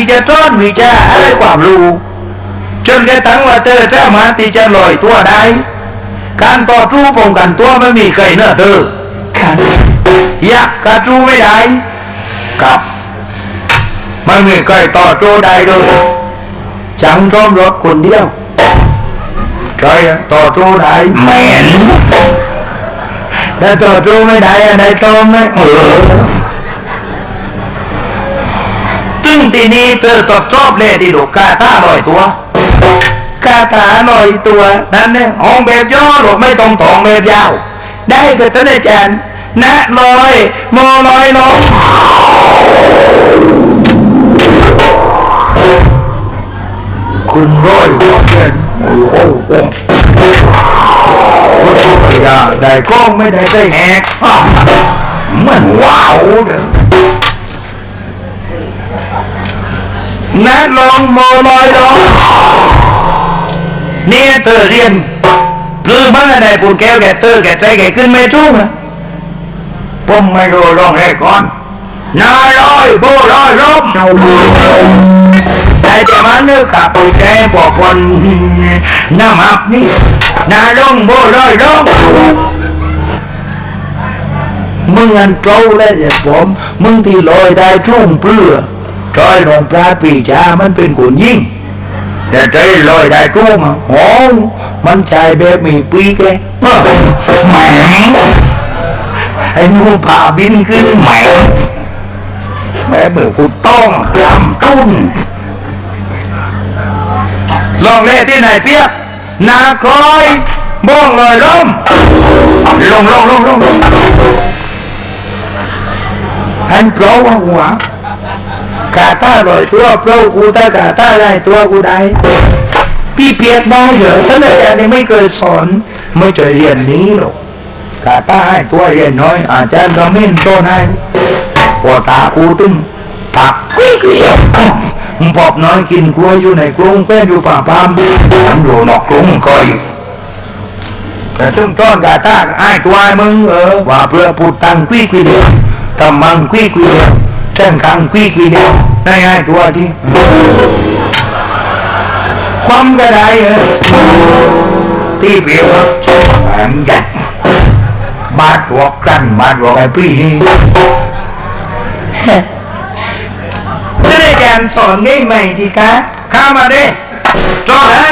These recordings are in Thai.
ที่จะต้อนวิชาให้ความรู้จนกระทั่งว่าเธอสามาที่จะลอยตัวได้การต่อสู้ป้องกันตัวไม่มีใครเนอะเธอครับยักกระจูไม่ได้ครับไม่มีใครต่อสู้ได้เลยจังร้อมรถคนเดียวใช่ต่อสู้ได้แม่นแต่ต่อสู้ไม่ได้อะไรต้อมไหมเออ ทีนี้เธอตอบชอบเลยที่ลูกาตาลอยตัวคาถาลอยตัวนั่นเนี่ยห้องแบบย่อหรอกไม่ต้องตองแบบยาว ได้เถิดท่านอาจารย์นะลอยโมลอยลอยคุณร้อยหัวเกินโอ้โหโอ้โหอย่าได้กล้องไม่ได้ได้แหกมือนว้าวเด้อ นะลองโมลอยลอยเนี่ยเธอเรียนหรือบ้างอะไรปูนแก้วแกเธอแกใจแกขึ้นไม่ทุ่งอะผมไม่รู้ร้องแรกก่อนนาลอยโบลอยลมแต่จะมาเนื้อขับแกบอกคนน้ำหับนี่นาลงโบลอยลมมึงอันเปล่าแล้วอย่ผมมึงที่ลอยได้ทุ่งเปลือ จอยลงปลาปีชามันเป็นคนยิ่งแต่ใจลอยได้กุ้งอะโอ้มันใจแบบมีปีกเลยแหมไอ้หนูผ่าบินขึ้นแหมแม่เบื่อกูต้องรำตุ้นลองเล่ที่ไหนเปียกนาคอยบ้องลอยล้มลงลงลงลงลงอันเปล่าหัว กาตาลอยตัวเพราะกูถ้ากาตาได้ตัวกูได้ พี่เปียกมาเหรอท่านอาจารย์นี่ไม่เคยสอนไม่เคยเรียนนี้หรอกกาตาให้ตัวเรียนน้อย อาจารย์ก็ไม่โตให้พอตากูตึงตักกลิ้งเดียปอบน้อยกินกล้วยอยู่ในกรุงแป้นอยู่ป่าปามฉันอยู่นอกกรุงคอยแต่ตึงต้อนกาตาไอ้ตัวไอ้มึงเออว่าเพื่อพูดตังกลิ้งเดียวทำมังกลิ้งเดียว แท่งคังกลิ้งเดียวได้ไอ้ตัวที่ความก็ได้เออที่เปรียบว่าอันยัดบาดหัวกันบาดหัวไอ้พี่นี่ไม่ได้แกนสอนง่ายไหมทีคะข้ามาดิจอดได้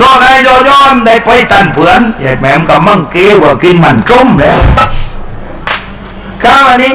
จอได้ยอยอนได้ไปตันเผื่อนอย่าแม่มกับมังเกี้ว่ากินมันจมแล้วข้ามานี่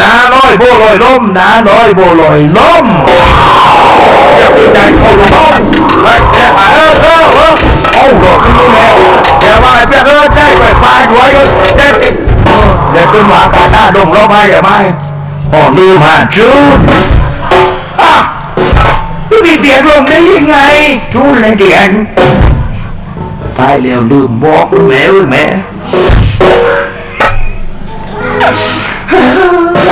นาลอยโบลอยลมนาลอยโบลอยลมอย่าไรไม่ใจเนื้อนาลอยโบลอยลมนาลอยโบลอยลมอย่าไปใจเขาลงเฮ้ยเออเออเออเอาหลอกขึ้นมาแล้วอย่าว่าไอ้เพื่อนเออใจไปปลายด้วยเออเด็กเด็กขึ้นมากาหน้าดงร้องไห้อย่าไม่อ๋อลืมหาจุดอะพี่เปียกลงได้ยังไงจุดเลยเดียนตายแล้วลืมบอกแม่เอ้ยแม่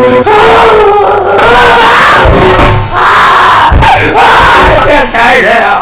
แล้วใช่แล้ว